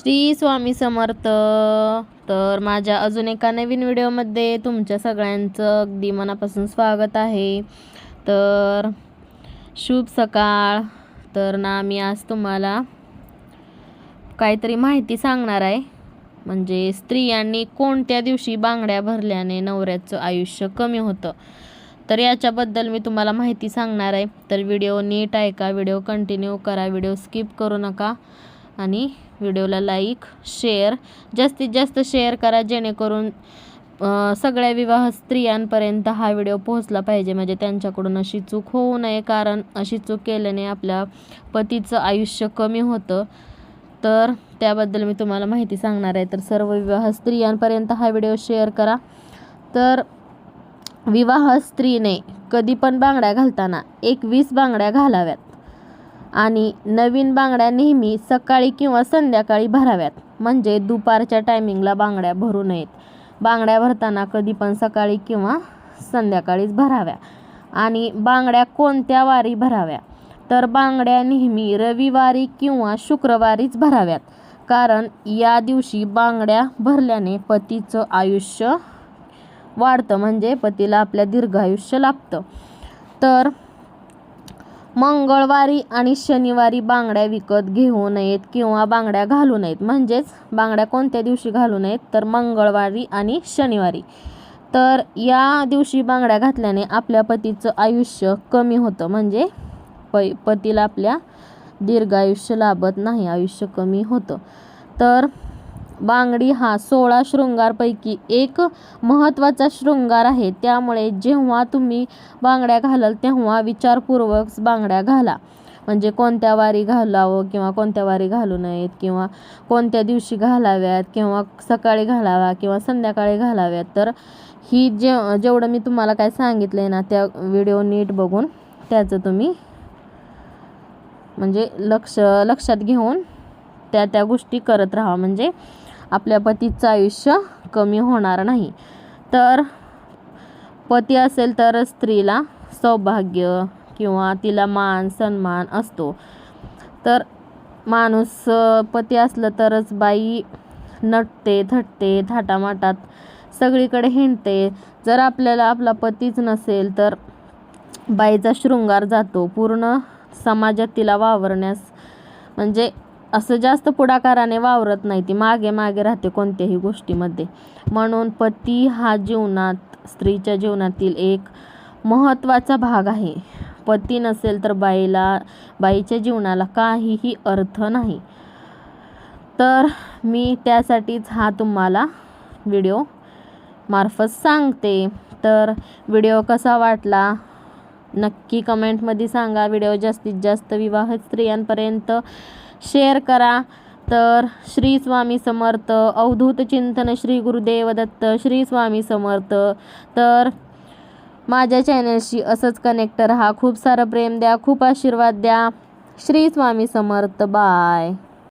श्री स्वामी समर्थ. तर माझ्या अजून एका नवीन व्हिडिओमध्ये तुमच्या सगळ्यांचं अगदी मनापासून स्वागत आहे. तर शुभ सकाळ. तर ना मी आज तुम्हाला काहीतरी माहिती सांगणार आहे. म्हणजे स्त्रियांनी कोणत्या दिवशी बांगड्या भरल्याने नवऱ्याचं आयुष्य कमी होतं? तर याच्याबद्दल मी तुम्हाला माहिती सांगणार आहे. तर व्हिडिओ नीट ऐका व्हिडिओ कंटिन्यू करा व्हिडिओ स्किप करू नका. आणि व्हिडिओला लाईक शेअर जास्तीत जास्त शेअर करा जेणेकरून सगळ्या विवाह स्त्रियांपर्यंत हा व्हिडिओ पोहोचला पाहिजे. म्हणजे त्यांच्याकडून अशी चूक होऊ नये कारण अशी चूक केल्याने आपल्या पतीचं आयुष्य कमी होतं. तर त्याबद्दल मी तुम्हाला माहिती सांगणार आहे. तर सर्व विवाह स्त्रियांपर्यंत हा व्हिडिओ शेअर करा. तर विवाह स्त्रीने कधी पण बांगड्या घालताना एकवीस बांगड्या घालाव्यात. आणि नवीन बांगड्या नेहमी सकाळी किंवा संध्याकाळी भराव्यात. म्हणजे दुपारच्या टायमिंगला बांगड्या भरू नयेत. बांगड्या भरताना कधी पण सकाळी किंवा संध्याकाळीच भराव्या. आणि बांगड्या कोणत्या वारी भराव्या? तर बांगड्या नेहमी रविवारी किंवा शुक्रवारीच भराव्यात. कारण या दिवशी बांगड्या भरल्याने पतीचं आयुष्य वाढतं. म्हणजे पतीला आपल्या दीर्घायुष्य लाभतं. तर मंगळवारी आणि शनिवारी बांगड्या विकत घेऊ नयेत किंवा बांगड्या घालू नयेत. म्हणजेच बांगड्या कोणत्या दिवशी घालू नयेत? तर मंगळवारी आणि शनिवारी. तर या दिवशी बांगड्या घातल्याने आपल्या पतीचं आयुष्य कमी होतं. म्हणजे प पतीला आपल्या दीर्घ आयुष्य लाभत नाही आयुष्य कमी होतं. तर बांगडी हा सोळा शृंगारपैकी एक महत्त्वाचा शृंगार आहे. त्यामुळे जेव्हा तुम्ही बांगड्या घालाल तेव्हा विचारपूर्वक बांगड्या घाला. म्हणजे कोणत्या वारी घालावं किंवा कोणत्या वारी घालू नयेत किंवा कोणत्या दिवशी घालाव्यात किंवा सकाळी घालाव्या किंवा संध्याकाळी घालाव्यात. तर ही जे जेवढं मी तुम्हाला काय सांगितलं आहे ना त्या व्हिडिओ नीट बघून त्याचं तुम्ही म्हणजे लक्ष लक्षात घेऊन त्या त्या गोष्टी करत राहा. म्हणजे आपल्या पतीचं आयुष्य कमी होणार नाही. तर पती असेल तर स्त्रीला सौभाग्य किंवा तिला मान सन्मान असतो. तर माणूस पती असलं तरच बाई नटते थटते थाटामाटात सगळीकडे हिंडते. जर आपल्याला आपला पतीच नसेल तर बाईचा शृंगार जातो. पूर्ण समाजात तिला वावरण्यास म्हणजे असं जास्त पुढाकाराने वावरत नाही ती मागे मागे राहते कोणत्याही गोष्टीमध्ये. म्हणून पती हा जीवनात स्त्रीच्या जीवनातील एक महत्त्वाचा भाग आहे. पती नसेल तर बाईला बाईच्या जीवनाला काहीही अर्थ नाही. तर मी त्यासाठीच हा तुम्हाला व्हिडिओ मार्फत सांगते. तर व्हिडिओ कसा वाटला? नक्की कमेंटमध्ये सांगा. व्हिडिओ जास्तीत जास्त विवाहित स्त्रियांपर्यंत शेअर करा. तर श्री स्वामी समर्थ अवधूत चिंतन श्री गुरुदेव दत्त श्री स्वामी समर्थ. तर माझ्या चॅनलशी असंच कनेक्ट राहा. खूप सारं प्रेम द्या खूप आशीर्वाद द्या. श्री स्वामी समर्थ. बाय.